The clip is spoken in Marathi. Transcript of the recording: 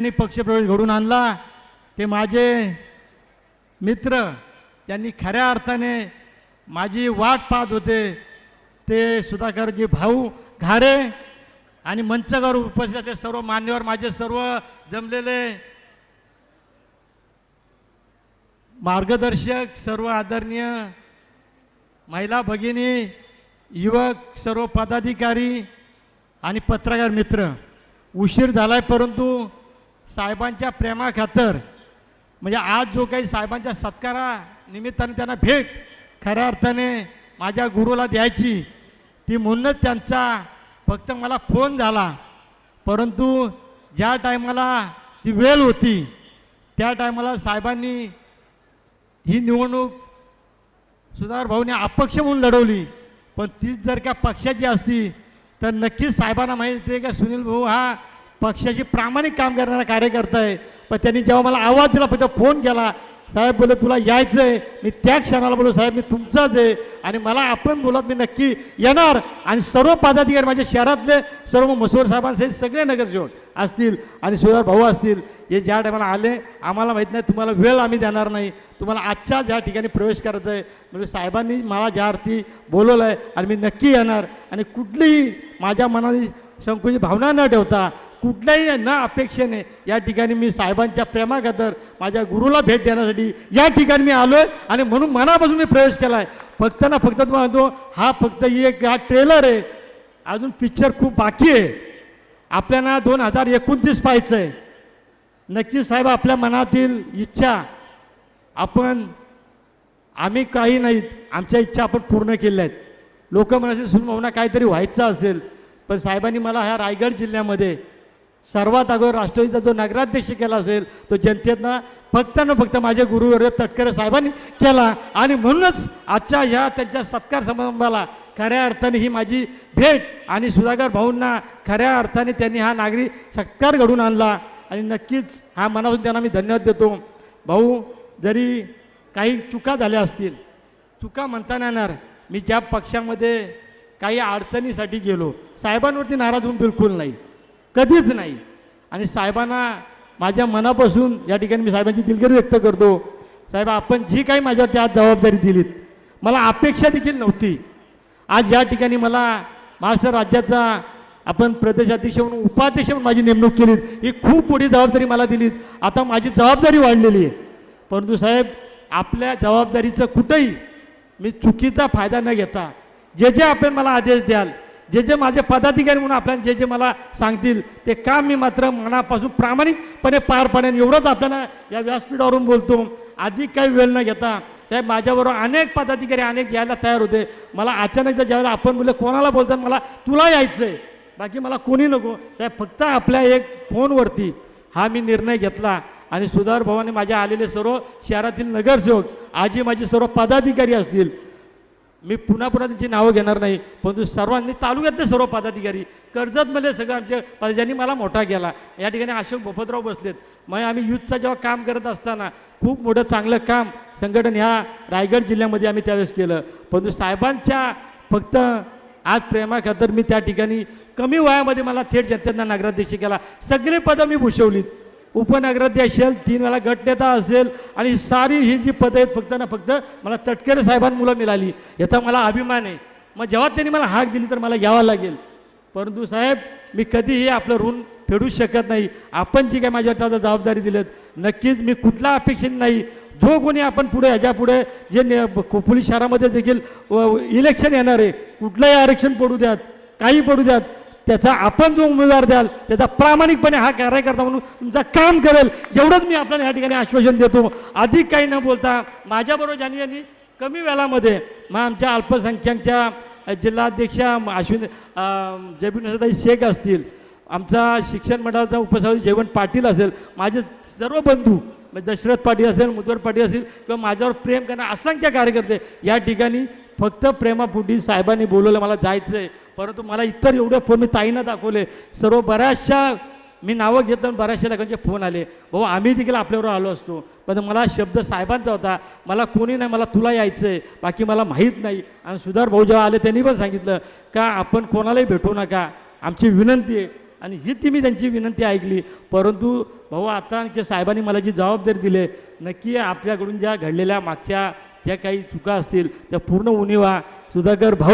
त्यांनी पक्षप्रवेश घडून आणला. ते माझे मित्र त्यांनी खऱ्या अर्थाने माझी वाट पाहत होते. ते सुधाकरजी भाऊ घारे आणि मंचावर उपस्थित ते सर्व मान्यवर माझे सर्व जमलेले मार्गदर्शक सर्व आदरणीय महिला भगिनी युवक सर्व पदाधिकारी आणि पत्रकार मित्र. उशीर झालाय परंतु साहेबांच्या प्रेमाखातर. म्हणजे आज जो काही साहेबांच्या सत्कारानिमित्ताने त्यांना भेट खऱ्या अर्थाने माझ्या गुरुला द्यायची ती म्हणूनच त्यांचा फक्त मला फोन झाला. परंतु ज्या टायमाला ती वेळ होती त्या टायमाला साहेबांनी ही निवडणूक सुधार भाऊने अपक्ष म्हणून लढवली. पण तीच जर का पक्षाची असती तर नक्कीच साहेबांना माहिती आहे का सुनील भाऊ हा पक्षाची प्रामाणिक काम करणारा कार्यकर्ता आहे. पण त्यांनी जेव्हा मला आवाज दिला पण फोन केला साहेब बोलले तुला यायचं आहे मी त्या क्षणाला बोललो साहेब मी तुमचाच आहे. आणि मला आपण बोलत मी नक्की येणार. आणि सर्व पदाधिकारी माझ्या शहरातले सर्व मसूर साहेबांसहित सगळे नगरसेवक असतील आणि सुधार भाऊ असतील हे ज्या टायमाला आले आम्हाला माहीत नाही तुम्हाला वेळ आम्ही देणार नाही. तुम्हाला आजच्या ज्या ठिकाणी प्रवेश करायचा आहे म्हणजे साहेबांनी मला ज्या अर्थी बोलवलं आहे आणि मी नक्की येणार. आणि कुठलीही माझ्या मनात संकुची भावना न ठेवता कुठल्याही न अपेक्षेने या ठिकाणी मी साहेबांच्या प्रेमाखातर माझ्या गुरुला भेट देण्यासाठी या ठिकाणी मी आलो आहे आणि म्हणून मनापासून मी प्रवेश केला आहे फक्त ना फक्त तुम्हाला म्हणतो हा फक्त एक हा ट्रेलर आहे. अजून पिक्चर खूप बाकी आहे. आपल्याला दोन हजार एकोणतीस पाहायचं आहे नक्कीच साहेब आपल्या मनातील इच्छा आपण आम्ही काही नाहीत आमच्या इच्छा आपण पूर्ण केल्या आहेत. लोक म्हणायचे सुनभावना काहीतरी व्हायचं असेल. पण साहेबांनी मला ह्या रायगड जिल्ह्यामध्ये सर्वात अगोदर राष्ट्रवादीचा जो नगराध्यक्ष केला असेल तो जनतेनं फक्त न फक्त माझे गुरुवर तटकरे साहेबांनी केला. आणि म्हणूनच आजच्या ह्या त्यांच्या सत्कार समारंभाला खऱ्या अर्थाने ही माझी भेट आणि सुधाकर भाऊंना खऱ्या अर्थाने त्यांनी हा नागरी सत्कार घडून आणला. आणि नक्कीच हा मनापासून त्यांना मी धन्यवाद देतो. भाऊ जरी काही चुका झाल्या असतील चुका म्हणता नाही येणार मी ज्या पक्षामध्ये काही अडचणीसाठी गेलो साहेबांवरती नाराज होऊन बिलकुल नाही. कधीच नाही. आणि साहेबांना माझ्या मनापासून या ठिकाणी मी साहेबांची दिलगिरी व्यक्त करतो. साहेब आपण जी काही माझ्यावरती आज जबाबदारी दिलीत मला अपेक्षा देखील नव्हती. आज या ठिकाणी मला महाराष्ट्र राज्याचा आपण प्रदेशाध्यक्ष म्हणून उपाध्यक्ष म्हणून माझी नेमणूक केलीत. ही खूप मोठी जबाबदारी मला दिलीत. आता माझी जबाबदारी वाढलेली आहे. परंतु साहेब आपल्या जबाबदारीचं कुठंही मी चुकीचा फायदा न घेता जे जे आपण मला आदेश द्याल जे जे माझे पदाधिकारी म्हणून आपल्याला जे जे मला सांगतील ते काम मी मात्र मनापासून प्रामाणिकपणे पार पाडेन. एवढंच आपल्याला या व्यासपीठावरून बोलतो. अधिक काही वेळ न घेता साहेब माझ्याबरोबर अनेक पदाधिकारी अनेक यायला तयार होते. मला अचानक जर ज्यावेळेला आपण बोलले कोणाला बोलतात? मला तुला यायचं आहे बाकी मला कोणी नको. साहेब फक्त आपल्या एक फोनवरती हा मी निर्णय घेतला आणि सुधार भवानी माझ्या आलेले सर्व शहरातील नगरसेवक आजी माझे सर्व पदाधिकारी असतील मी पुन्हा पुन्हा त्यांची नावं घेणार नाही परंतु सर्वांनी तालुक्यातले सर्व पदाधिकारी कर्जतमधले सगळं आमचे पद- ज्यांनी मला मोठा केला. या ठिकाणी अशोक बोपतराव बसलेत. मग आम्ही युथचं जेव्हा काम करत असताना खूप मोठं चांगलं काम संघटन ह्या रायगड जिल्ह्यामध्ये आम्ही त्यावेळेस केलं. परंतु साहेबांच्या फक्त आज प्रेमाखातर मी त्या ठिकाणी कमी वयामध्ये मला थेट जनतेना नगराध्यक्ष केला. सगळे पदं मी भूषवलीत. उपनगराध्यक्ष असेल तीन वेळा गटनेता असेल आणि सारी ही जी पदं आहेत फक्त ना फक्त मला तटकरे साहेबांमुळं मिळाली. याचा मला अभिमान आहे. मग जेव्हा त्यांनी मला हाक दिली तर मला घ्यावा लागेल. परंतु साहेब मी कधीही आपलं ऋण फेडू शकत नाही. आपण जी काय माझ्या आता जबाबदारी दिलेत नक्कीच मी कुठला अपेक्षित नाही. जो कोणी आपण पुढे ह्याच्या पुढे जे ने- पोलीस शहरामध्ये देखील व- इलेक्शन येणार आहे. कुठलंही आरक्षण पडू द्यात काही पडू द्यात. त्याचा आपण जो उमेदवार द्याल त्याचा प्रामाणिकपणे हा कार्यकर्ता म्हणून तुमचं काम करेल. एवढंच मी आपल्याला या ठिकाणी आश्वासन देतो. अधिक काही न बोलता माझ्याबरोबर ज्यांनी ज्यांनी कमी वेळामध्ये मग आमच्या अल्पसंख्याकच्या जिल्हाध्यक्ष जिल्हाध्यक्षा अश्विन जयबीन शेख असतील आमचा शिक्षण मंडळाचा उपसभापती जयवंत पाटील असेल माझे सर्व बंधू म्हणजे दशरथ पाटील असेल मुदवर पाटील असेल किंवा माझ्यावर प्रेम करणारे असंख्य कार्यकर्ते या ठिकाणी फक्त प्रेमापुटी साहेबांनी बोलवलं मला जायचं आहे परंतु मला इतर एवढे फोन मी ताईनं दाखवले. सर्व बऱ्याचशा मी नावं घेत आणि बऱ्याचशा लोकांचे फोन आले. भाऊ आम्ही देखील आपल्यावर आलो असतो. पण मला शब्द साहेबांचा होता. मला कोणी नाही मला तुला यायचं आहे बाकी मला माहीत नाही. आणि सुधार भाऊ जेव्हा आले त्यांनी पण सांगितलं का आपण कोणालाही भेटू नका. आमची विनंती आहे. आणि ही ती मी त्यांची विनंती ऐकली. परंतु भाऊ आता आणखी साहेबांनी मला जी जबाबदारी दिली नक्की आपल्याकडून ज्या घडलेल्या मागच्या ज्या काही चुका असतील त्या पूर्ण उणीवा सुधाकर भाऊ